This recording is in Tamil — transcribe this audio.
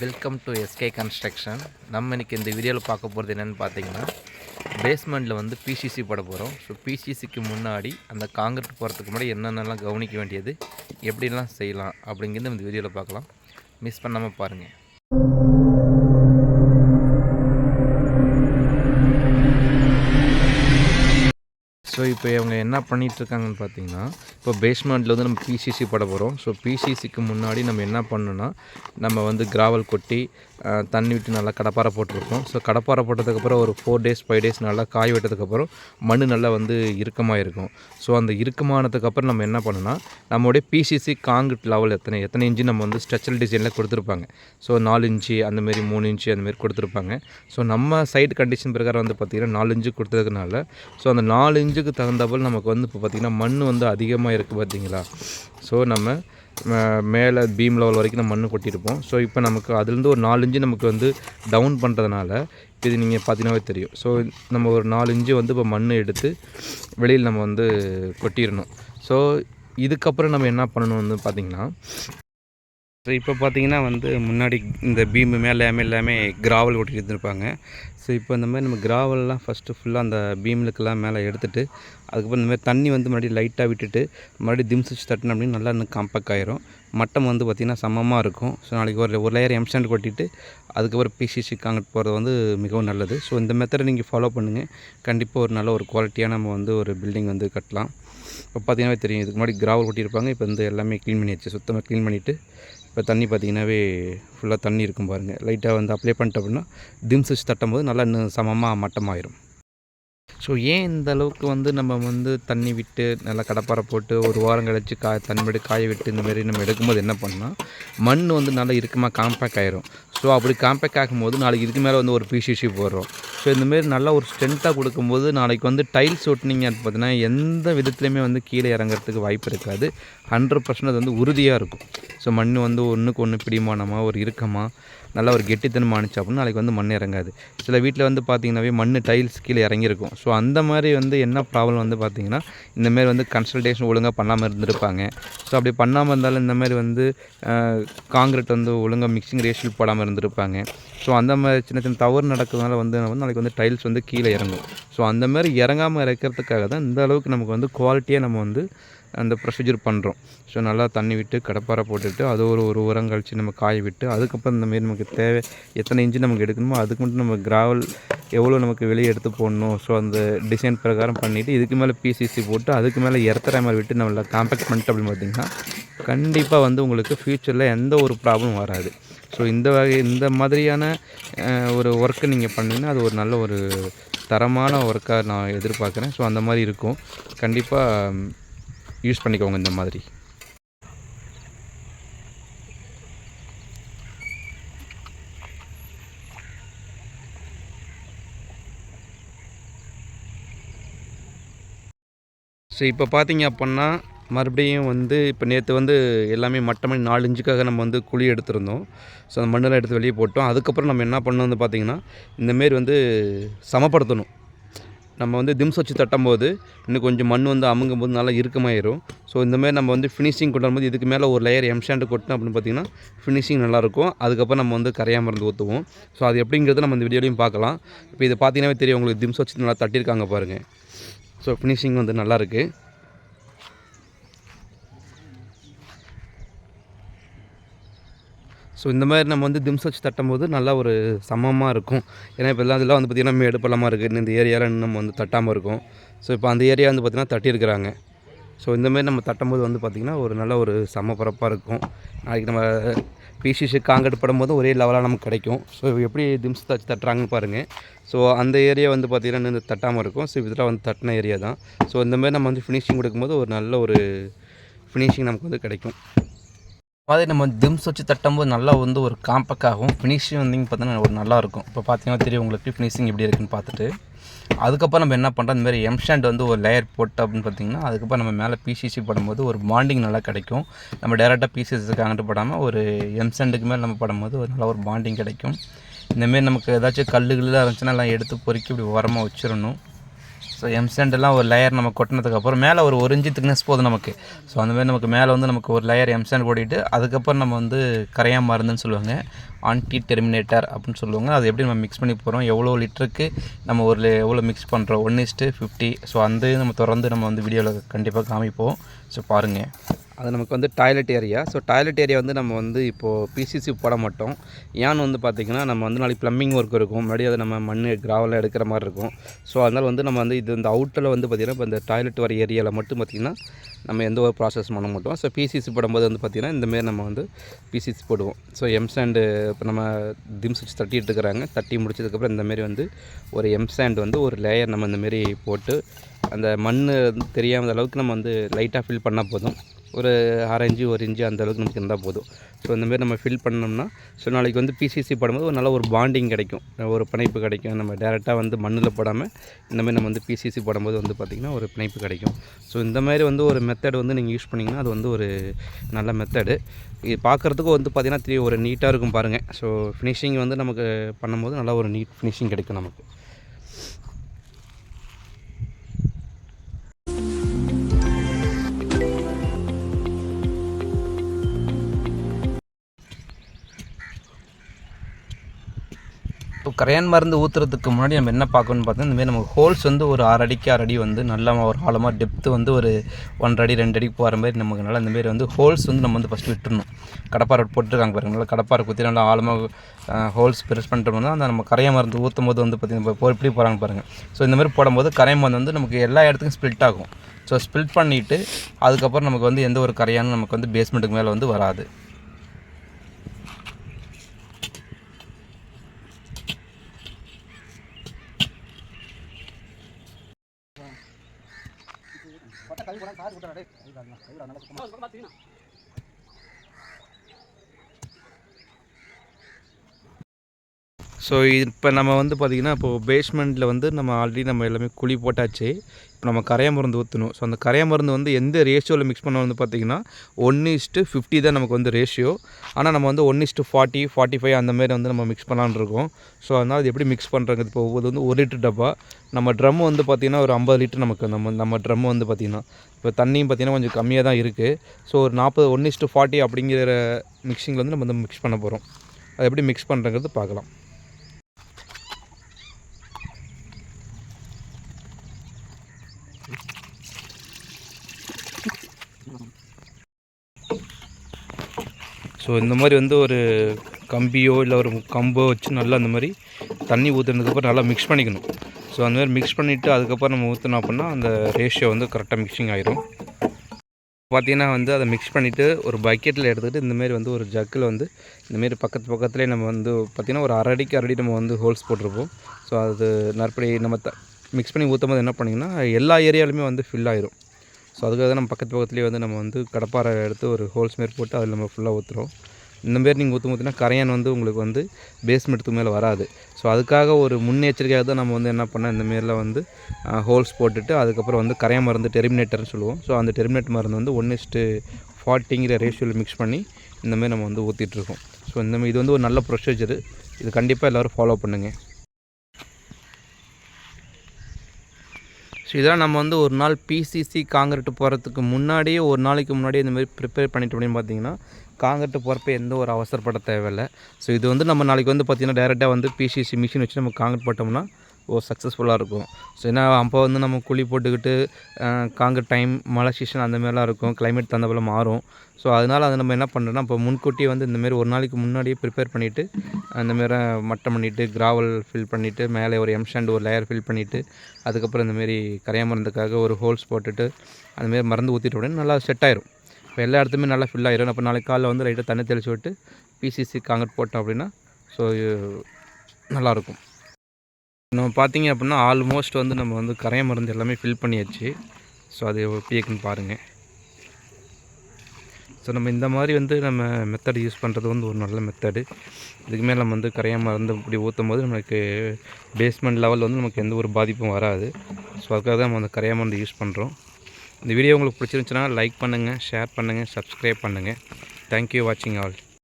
வெல்கம் டு எஸ்கே கன்ஸ்ட்ரக்ஷன் நம்ம இன்னைக்கு இந்த வீடியோவில் பார்க்க போகிறது என்னென்னு பார்த்தீங்கன்னா பேஸ்மெண்ட்டில் வந்து பிசிசி போட போகிறோம் ஸோ பிசிசிக்கு முன்னாடி அந்த காங்கிரீட் போகிறதுக்கு முன்னாடி என்னென்னலாம் கவனிக்க வேண்டியது எப்படிலாம் செய்யலாம் அப்படிங்கிறது இந்த வீடியோவில் பார்க்கலாம். மிஸ் பண்ணாமல் பாருங்கள் இப்போ இவங்க என்ன பண்ணிகிட்ருக்காங்கன்னு பார்த்தீங்கன்னா இப்போ பேஸ்மெண்ட்டில் வந்து நம்ம பிசிசி போட போகிறோம் ஸோ பிசிசிக்கு முன்னாடி நம்ம என்ன பண்ணணும்னா நம்ம வந்து கிராவல் கொட்டி தண்ணி விட்டு நல்லா கடப்பாரை போட்டிருக்கோம். ஸோ கடப்பாரை போட்டதுக்கப்புறம் ஒரு ஃபோர் டேஸ் ஃபைவ் டேஸ் நல்லா காய் விட்டதுக்கப்புறம் மண் நல்லா வந்து இறுக்கமாக இருக்கும். ஸோ அந்த இறுக்கமானதுக்கப்புறம் நம்ம என்ன பண்ணணும்னா நம்மளுடைய பிசிசி காங்கிரீட் லெவல் எத்தனை எத்தனை இன்ச்சு நம்ம வந்து ஸ்ட்ரக்சரல் டிசைனில் கொடுத்துருப்பாங்க. ஸோ நாலு இன்ச்சு அந்தமாரி மூணு இன்ச்சு அந்தமாரி கொடுத்துருப்பாங்க. ஸோ நம்ம சைட் கண்டிஷன் பிரகாரம் வந்து பார்த்திங்கன்னா நாலு இன்ச்சு கொடுத்ததுனால ஸோ அந்த நாலு இன்ச்சுக்கு தகுந்தபோல் நமக்கு வந்து இப்போ பார்த்திங்கன்னா மண் வந்து அதிகமாக இருக்குது பார்த்திங்களா ஸோ நம்ம மேலே பீம் லெவல் வரைக்கும் நம்ம மண் கொட்டியிருப்போம். ஸோ இப்போ நமக்கு அதுலேருந்து ஒரு நாலு இன்ச்சு நமக்கு வந்து டவுன் பண்ணுறதுனால இது நீங்கள் பார்த்தீங்கன்னாவே தெரியும். ஸோ நம்ம ஒரு நாலு இன்ச்சு வந்து இப்போ மண் எடுத்து வெளியில் நம்ம வந்து கொட்டிடணும் ஸோ இதுக்கப்புறம் நம்ம என்ன பண்ணணும் வந்து பார்த்திங்கன்னா ஸோ இப்போ பார்த்தீங்கன்னா வந்து முன்னாடி இந்த பீம்பு மேலே எல்லாமே கிராவல் கொட்டி இருந்திருப்பாங்க. ஸோ இப்போ இந்த மாதிரி நம்ம கிராவல்லாம் ஃபஸ்ட்டு ஃபுல்லாக அந்த பீம்லுக்கெல்லாம் மேலே எடுத்துகிட்டு அதுக்கப்புறம் இந்த மாதிரி தண்ணி வந்து மறுபடியும் லைட்டாக விட்டுட்டு மறுபடியும் திம் சுவிட்ச் தட்டினோம் அப்படின்னு நல்லா இன்னும் காம்பேக்ட் ஆயிரும். மட்டம் வந்து பார்த்திங்கன்னா சமமாக இருக்கும். ஸோ நாளைக்கு ஒரு ஒரு லேயர் எம்சாண்ட் கொட்டிட்டு அதுக்கப்புறம் பிசிசி காங்கிரட் போகிறது வந்து மிகவும் நல்லது. ஸோ இந்த மெத்தடை நீங்கள் ஃபாலோ பண்ணுங்கள் கண்டிப்பாக ஒரு நல்ல ஒரு குவாலிட்டியாக நம்ம வந்து ஒரு பில்டிங் வந்து கட்டலாம். இப்போ பார்த்தீங்கன்னா தெரியும். இதுக்கு முன்னாடி கிராவல் கொட்டியிருப்பாங்க. இப்போ வந்து எல்லாமே க்ளீன் பண்ணியாச்சு சுத்தமாக க்ளீன் பண்ணிவிட்டு இப்போ தண்ணி பார்த்தீங்கன்னாவே ஃபுல்லாக தண்ணி இருக்கும் பாருங்கள் லைட்டாக வந்து அப்ளை பண்ணிட்டோம் அப்படின்னா டிம் சுவிட்ச் தட்டும் போது நல்லா இன்னும் சமமாக மட்டமாயிரும். ஸோ ஏன் இந்த அளவுக்கு வந்து நம்ம வந்து தண்ணி விட்டு நல்லா கடப்பாரை போட்டு ஒரு வாரம் கழிச்சு காய் தண்ணி காய விட்டு இந்த மாதிரி நம்ம எடுக்கும்போது என்ன பண்ணால் மண் வந்து நல்லா இறுக்கமாக காம்பேக்ட் ஆயிரும். ஸோ அப்படி காம்பேக்ட் ஆகும்போது நாளைக்கு இதுக்கு மேலே வந்து ஒரு பிசிசி போடுறோம். ஸோ இந்தமாரி நல்லா ஒரு ஸ்ட்ரென்த்தாக கொடுக்கும்போது நாளைக்கு வந்து டைல்ஸ் ஒட்டினீங்க பார்த்தீங்கன்னா எந்த விதத்துலையுமே வந்து கீழே இறங்குறதுக்கு வாய்ப்பு இருக்காது. ஹண்ட்ரட் பர்சன்ட் அது வந்து உறுதியாக இருக்கும். ஸோ மண் வந்து ஒன்றுக்கு ஒன்று பிடிமானமாக ஒரு இறுக்கமாக நல்லா ஒரு கெட்டித்தனமாக அப்படின்னா நாளைக்கு வந்து மண் இறங்காது. சில வீட்டில் வந்து பார்த்தீங்கன்னாவே மண் டைல்ஸ் கீழே இறங்கியிருக்கும். ஸோ அந்த மாதிரி வந்து என்ன ப்ராப்ளம் வந்து பார்த்தீங்கன்னா இந்தமாரி வந்து கன்சல்டேஷன் ஒழுங்காக பண்ணாமல் இருந்திருப்பாங்க. ஸோ அப்படி பண்ணாமல் இருந்தாலும் இந்தமாதிரி வந்து காங்கிரீட் வந்து ஒழுங்காக மிக்சிங் ரேஷியல் போடாமல் இருந்திருப்பாங்க. ஸோ அந்த மாதிரி சின்ன சின்ன தவறு நடக்கிறதுனால வந்து வந்து நாளைக்கு வந்து டைல்ஸ் வந்து கீழே இறங்கும். ஸோ அந்த மாதிரி இறங்காமல் இறக்கிறதுக்காக தான் இந்த அளவுக்கு நமக்கு வந்து குவாலிட்டியாக நம்ம வந்து அந்த ப்ரொசீஜர் பண்ணுறோம் ஸோ நல்லா தண்ணி விட்டு கடப்பாரை போட்டுட்டு அது ஒரு ஒரு உரம் கழித்து நம்ம காய விட்டு அதுக்கப்புறம் இந்தமாரி நமக்கு தேவை எத்தனை இன்ச்சு நமக்கு எடுக்கணுமோ அதுக்கு மட்டும் நம்ம கிராவல் எவ்வளோ நமக்கு வெளியே எடுத்து போடணும். ஸோ அந்த டிசைன் பிரகாரம் பண்ணிவிட்டு இதுக்கு மேலே பிசிசி போட்டு அதுக்கு மேலே இறத்துற மாதிரி விட்டு நம்மள காம்பேக்ட் பண்ணிட்டு அப்படின்னு பார்த்தீங்கன்னா கண்டிப்பாக வந்து உங்களுக்கு ஃப்யூச்சரில் எந்த ஒரு ப்ராப்ளம் வராது. ஸோ இந்த வகை இந்த மாதிரியான ஒரு ஒர்க்கை நீங்கள் பண்ணிங்கன்னா அது ஒரு நல்ல ஒரு தரமான ஒர்க்காக நான் எதிர்பார்க்குறேன். ஸோ அந்த மாதிரி இருக்கும். கண்டிப்பாக யூஸ் பண்ணிக்கோங்க இந்த மாதிரி. ஸோ இப்போ பார்த்தீங்க அப்படின்னா மறுபடியும் வந்து இப்போ நேற்று வந்து எல்லாமே மட்டமாக நாலு இன்ச்சுக்காக நம்ம வந்து குழி எடுத்திருந்தோம். ஸோ அந்த மண்ணெல்லாம் எடுத்து வெளியே போட்டோம். அதுக்கப்புறம் நம்ம என்ன பண்ணோம் வந்து பார்த்திங்கன்னா இந்தமாரி வந்து சமப்படுத்தணும். நம்ம வந்து திம்ஸ் வச்சு தட்டும்போது இன்னும் கொஞ்சம் மண் வந்து அமுங்கும் போது நல்லா இறுக்கமாயிரும். ஸோ இந்தமாரி நம்ம வந்து ஃபினிஷிங் கொண்டு வரும்போது இதுக்கு மேலே ஒரு லேயர் எம்ஷாண்டு கொட்டணும் அப்படின்னு பார்த்தீங்கன்னா ஃபினிஷிங் நல்லாயிருக்கும். அதுக்கப்புறம் நம்ம வந்து கரையா மருந்து ஊற்றுவோம் ஸோ அது எப்படிங்கிறத நம்ம இந்த வீடியோலையும் பார்க்கலாம். இப்போ இதை பார்த்தீங்கன்னாவே தெரியும் உங்களுக்கு திம்ஸ் வச்சு நல்லா தட்டியிருக்காங்க பாருங்கள் ஸோ ஃபினிஷிங் வந்து நல்லாயிருக்கு ஸோ இந்த மாதிரி நம்ம வந்து திம்ஸ் வச்சு தட்டும்போது நல்லா ஒரு சமமாக இருக்கும். ஏன்னா இப்போ எல்லாம் இதெல்லாம் வந்து பார்த்திங்கன்னா மேடு பள்ளமாக இருக்குது இந்த ஏரியாவில் நம்ம வந்து தட்டாமல் இருக்கும். ஸோ இப்போ அந்த ஏரியா வந்து பார்த்திங்கன்னா தட்டியிருக்கிறாங்க. ஸோ இந்த மாதிரி நம்ம தட்டும்போது வந்து பார்த்திங்கன்னா ஒரு நல்ல ஒரு சமப்பரப்பாக இருக்கும். நாளைக்கு நம்ம பிசிசி காங்கிரட் படும்போது ஒரே லெவலாக நமக்கு கிடைக்கும். ஸோ எப்படி திம்ஸ் தச்சு தட்டுறாங்கன்னு பாருங்கள் ஸோ அந்த ஏரியா வந்து பார்த்திங்கன்னா இன்னும் தட்டாமல் இருக்கும். ஸோ இதெல்லாம் வந்து தட்டின ஏரியா தான். ஸோ இந்த மாதிரி நம்ம வந்து ஃபினிஷிங் கொடுக்கும்போது ஒரு நல்ல ஒரு ஃபினிஷிங் நமக்கு வந்து கிடைக்கும். மாதிரி நம்ம திம்ஸ் வச்சு தட்டும்போது நல்லா வந்து ஒரு காம்பக்காகவும் ஆகும் ஃபினிஷிங் வந்து பார்த்தீங்கன்னா ஒரு நல்லா இருக்கும் இப்போ பார்த்தீங்கன்னா தெரியும் உங்களுக்கு ஃபினிஷிங் எப்படி இருக்குன்னு பார்த்துட்டு அதுக்கப்புறம் நம்ம என்ன பண்ணுறோம் இந்த மாதிரி எம்ஷாண்ட் வந்து ஒரு லேயர் போட்டு அப்படின்னு பார்த்தீங்கன்னா அதுக்கப்புறம் நம்ம மேலே பிசிசி போடும்போது ஒரு பாண்டிங் நல்லா கிடைக்கும். நம்ம டேரெக்டாக பிசிசிக்கு அங்கிட்டு போடாமல் ஒரு எம்ஷாண்டுக்கு மேலே நம்ம படும்போது ஒரு நல்ல ஒரு பாண்டிங் கிடைக்கும். இந்தமாரி நமக்கு ஏதாச்சும் கல்லுகள் இருந்துச்சுன்னா எல்லாம் எடுத்து பொறுக்கி இப்படி உரமாக வச்சிடணும். ஸோ எம்சாண்டெல்லாம் ஒரு லேயர் நம்ம கொட்டினதுக்கப்புறம் மேலே ஒரு ஒரு இன்ச்சு திக்னஸ் போதும் நமக்கு. ஸோ அந்த மாதிரி நமக்கு மேலே வந்து நமக்கு ஒரு லேயர் எம்சாண்ட் கொட்டிட்டு அதுக்கப்புறம் நம்ம வந்து கரையா மருந்துன்னு சொல்லுவாங்க. ஆன்டி டெர்மினேட்டர் அப்படின்னு சொல்லுவாங்க. அது எப்படி நம்ம மிக்ஸ் பண்ணி போகிறோம் எவ்வளோ லிட்டருக்கு நம்ம ஒரு எவ்வளோ மிக்ஸ் பண்ணுறோம் ஒன் இஸ்ட்டு ஃபிஃப்டி ஸோ அந்த நம்ம தொடர்ந்து நம்ம வந்து வீடியோவில் கண்டிப்பாக காமிப்போம். ஸோ பாருங்கள் அது நமக்கு வந்து toilet area so toilet area வந்து நம்ம வந்து இப்போது பிசிசி போட மாட்டோம். ஏன்னு வந்து பார்த்திங்கன்னா நம்ம வந்து நாளைக்கு ப்ளம்பிங் ஒர்க் இருக்கும். முன்னாடி அதை நம்ம மண் கிராவலில் எடுக்கிற மாதிரி இருக்கும். ஸோ அதனால் வந்து நம்ம வந்து இது இந்த அவுட்டில் வந்து பார்த்திங்கன்னா இப்போ இந்த டாய்லெட் வர ஏரியாவில் மட்டும் பார்த்திங்கன்னா நம்ம எந்த ஒரு ப்ராசஸ் பண்ண மாட்டோம். ஸோ பிசிசி போடும்போது வந்து பார்த்திங்கன்னா இந்தமாரி நம்ம வந்து பிசிசி போடுவோம். ஸோ எம் சாண்டு இப்போ நம்ம திம்ஸ் வச்சு தட்டிட்டு இருக்கிறாங்க. தட்டி முடிச்சதுக்கப்புறம் இந்தமாரி வந்து ஒரு எம் சாண்ட் வந்து ஒரு லேயர் நம்ம இந்தமாரி போட்டு அந்த மண் தெரியாத அளவுக்கு நம்ம வந்து லைட்டாக ஃபில் பண்ணால் போதும். ஒரு அரை இன்ச்சு ஒரு இன்ச்சு அந்த அளவுக்கு நமக்கு இருந்தால் போதும். ஸோ இந்த மாதிரி நம்ம ஃபில் பண்ணோம்னா ஸோ நாளைக்கு வந்து பிசிசி போடும்போது ஒரு நல்ல ஒரு பாண்டிங் கிடைக்கும். ஒரு பிணைப்பு கிடைக்கும். நம்ம டேரெக்டாக வந்து மண்ணில் போடாமல் இந்த மாதிரி நம்ம வந்து பிசிசி போடும்போது வந்து பார்த்திங்கன்னா ஒரு பிணைப்பு கிடைக்கும். ஸோ இந்த மாதிரி வந்து ஒரு மெத்தட் வந்து நீங்கள் யூஸ் பண்ணிங்கன்னா அது வந்து ஒரு நல்ல மெத்தடு இது பார்க்குறதுக்கு வந்து பார்த்திங்கன்னா த்ரீ ஒரு நீட்டாக இருக்கும் பாருங்கள் ஸோ ஃபினிஷிங் வந்து நமக்கு பண்ணும்போது நல்லா ஒரு நீட் ஃபினிஷிங் கிடைக்கும் நமக்கு. கரையான் மருந்து ஊற்றுறதுக்கு முன்னாடி நம்ம என்ன பார்க்கணும்னு பார்த்தா இந்தமாரி நமக்கு ஹோல்ஸ் வந்து ஒரு ஆறு அடிக்கு ஆறு அடி வந்து நல்லா ஒரு ஆழமாக டெப்த்து வந்து ஒரு ஒன்றரை அடி ரெண்டு அடிக்கு போகிற மாதிரி நமக்கு நல்லா இந்தமாரி வந்து ஹோல்ஸ் வந்து நம்ம வந்து ஃபஸ்ட்டு விட்டுறணும். கடப்பாரை போட்டுருக்காங்க பாருங்க நல்லா கடப்பாரை குத்தி நல்லா ஆழமாக ஹோல்ஸ் பெருசு பண்ணிட்டோம்னா அந்த நம்ம கரையா மருந்து ஊற்றும் போது வந்து பார்த்திங்கன்னா இப்போ எப்படி போகிறாங்க பாருங்கள் ஸோ இந்த மாதிரி போடும்போது கரையா மருந்து வந்து நமக்கு எல்லா இடத்துக்கும் ஸ்ப்ளிட் ஆகும். ஸோ ஸ்ப்ளிட் பண்ணிவிட்டு அதுக்கப்புறம் நமக்கு வந்து எந்த ஒரு கரையானும் நமக்கு வந்து பேஸ்மெண்ட்டுக்கு மேலே வந்து வராது. இருக்காங்க ஸோ இப்போ நம்ம வந்து பார்த்திங்கன்னா இப்போது பேஸ்மெண்ட்டில் வந்து நம்ம ஆல்ரெடி நம்ம எல்லாமே குழி போட்டாச்சு. இப்போ நம்ம கரையா மருந்து ஊற்றணும் ஸோ அந்த கரையா மருந்து வந்து எந்த ரேஷியோவில் மிக்ஸ் பண்ண வந்து பார்த்திங்கன்னா ஒன்று இஸ்ட்டு ஃபிஃப்டி தான் நமக்கு வந்து ரேஷியோ ஆனால் நம்ம வந்து one is to forty forty five அந்த மாதிரி வந்து நம்ம மிக்ஸ் பண்ணலான்னு இருக்கோம். ஸோ அதனால் அது எப்படி மிக்ஸ் பண்ணுறது இப்போ ஒவ்வொரு வந்து ஒரு லிட்டர் டப்பா. நம்ம ட்ரம் வந்து பார்த்திங்கன்னா ஒரு ஐம்பது லிட்டர் நமக்கு நம்ம நம்ம ட்ரம் வந்து பார்த்திங்கன்னா இப்போ தண்ணியும் பார்த்திங்கன்னா கொஞ்சம் கம்மியாக தான் இருக்குது ஸோ ஒரு நாற்பது ஒன் இஸ்ட்டு ஃபார்ட்டி அப்படிங்கிற மிக்சிங்கில் வந்து நம்ம வந்து மிக்ஸ் பண்ண போகிறோம் அது எப்படி மிக்ஸ் பண்ணுறங்கிறது பார்க்கலாம் ஸோ இந்த மாதிரி வந்து ஒரு கம்பியோ இல்லை ஒரு கம்போ வச்சு நல்லா அந்த மாதிரி தண்ணி ஊற்றுனதுக்கப்புறம் நல்லா மிக்ஸ் பண்ணிக்கணும். ஸோ அந்த மாதிரி மிக்ஸ் பண்ணிவிட்டு அதுக்கப்புறம் நம்ம ஊற்றினோம் அப்படின்னா அந்த ரேஷியோ வந்து கரெக்டாக மிக்சிங் ஆயிரும். பார்த்தீங்கன்னா வந்து அதை மிக்ஸ் பண்ணிவிட்டு ஒரு பக்கெட்டில் எடுத்துகிட்டு இந்தமாரி வந்து ஒரு ஜக்கில் வந்து இந்தமாரி பக்கத்து பக்கத்துலேயே நம்ம வந்து பார்த்திங்கன்னா ஒரு அரடிக்கு அரடி நம்ம வந்து ஹோல்ஸ் போட்டிருப்போம். ஸோ அது நற்படி நம்ம த மிக்ஸ் பண்ணி ஊற்றும் போது என்ன பண்ணிங்கன்னா எல்லா ஏரியாலுமே வந்து ஃபில் ஆயிரும். ஸோ அதுக்காக தான் நம்ம பக்கத்து பக்கத்துலேயே வந்து நம்ம வந்து கடப்பாரை எடுத்து ஒரு ஹோல்ஸ் மாரி போட்டு அதில் நம்ம ஃபுல்லாக ஊற்றுறோம் இந்த மாரி நீங்கள் ஊற்றும் ஊற்றினா கரையான் வந்து உங்களுக்கு வந்து பேஸ்மெண்ட்டுக்கு மேலே வராது. ஸோ அதுக்காக ஒரு முன்னெச்சரிக்கையாக தான் நம்ம வந்து என்ன பண்ணோம் இந்த மாரிலாம் வந்து ஹோல்ஸ் போட்டுட்டு அதுக்கப்புறம் வந்து கரையான் மருந்து டெர்மினேட்டர்னு சொல்லுவோம். ஸோ அந்த டெர்மினேட் மருந்து வந்து ஒன் இஸ்ட்டு ஃபார்ட்டிங்கிற ரேஷியோவில் மிக்ஸ் பண்ணி இந்தமாரி நம்ம வந்து ஊற்றிட்டுருக்கோம் ஸோ இந்தமாதிரி இது வந்து ஒரு நல்ல ப்ரொசீஜரு இது கண்டிப்பாக எல்லோரும் ஃபாலோ பண்ணுங்கள் ஸோ இதெல்லாம் நம்ம வந்து ஒரு நாள் பிசிசி காங்கிரட்டு போகிறதுக்கு முன்னாடியே ஒரு நாளைக்கு முன்னாடியே இந்த மாதிரி ப்ரிப்பேர் பண்ணிட்டு அப்படின்னு பார்த்தீங்கன்னா காங்கிரட்டு போகிறப்ப எந்த ஒரு அவசரப்பட தேவையில்லை. ஸோ இது வந்து நம்ம நாளைக்கு வந்து பார்த்திங்கன்னா டேரெக்டாக வந்து பிசிசி மிஷின் வச்சு நம்ம காங்கிரட் போட்டோம்னா ஓ சக்ஸஸ்ஃபுல்லாக இருக்கும். ஸோ ஏன்னா அப்போ வந்து நம்ம குழி போட்டுக்கிட்டு காங்கிரட் டைம் மழை சீசன் அந்த மாதிரிலாம் இருக்கும். கிளைமேட் தகுந்த போல் மாறும். ஸோ அதனால் அதை நம்ம என்ன பண்ணுறோம்னா இப்போ முன்கூட்டியே வந்து இந்தமாரி ஒரு நாளைக்கு முன்னாடியே ப்ரிப்பேர் பண்ணிவிட்டு அந்தமாரி மட்டம் பண்ணிவிட்டு கிராவல் ஃபில் பண்ணிவிட்டு மேலே ஒரு எம்ஷாண்ட் ஒரு லேயர் ஃபில் பண்ணிவிட்டு அதுக்கப்புறம் இந்தமாரி கரையா மருந்துக்காக ஒரு ஹோல்ஸ் போட்டுட்டு அந்தமாரி மருந்து ஊற்றிட்டு உடனே நல்லா செட் ஆயிரும். இப்போ எல்லா இடத்துலையுமே நல்லா ஃபில் ஆயிரும். அப்போ நாளைக்கு காலைல வந்து லைட்டாக தண்ணி தெளிச்சு விட்டு பிசிசி காங்கிரட் போட்டோம் அப்படின்னா ஸோ நல்லாயிருக்கும் நம்ம பார்த்தீங்க அப்படின்னா ஆல்மோஸ்ட் வந்து நம்ம வந்து கரைய மருந்து எல்லாமே ஃபில் பண்ணியாச்சு. ஸோ அது எப்படி இருக்குன்னு பாருங்கள் ஸோ நம்ம இந்த மாதிரி வந்து நம்ம மெத்தட் யூஸ் பண்ணுறது வந்து ஒரு நல்ல மெத்தடு இதுக்கு மேலே நம்ம வந்து கரையா மருந்து இப்படி ஊற்றும் போது நமக்கு பேஸ்மெண்ட் லெவல் வந்து நமக்கு எந்த ஒரு பாதிப்பும் வராது. ஸோ அதுக்காக தான் நம்ம அந்த கரையா மருந்து யூஸ் பண்ணுறோம் இந்த வீடியோ உங்களுக்கு பிடிச்சிருந்துச்சுன்னா லைக் பண்ணுங்கள் ஷேர் பண்ணுங்கள் சப்ஸ்கிரைப் பண்ணுங்கள் தேங்க்யூ வாட்சிங் ஆல்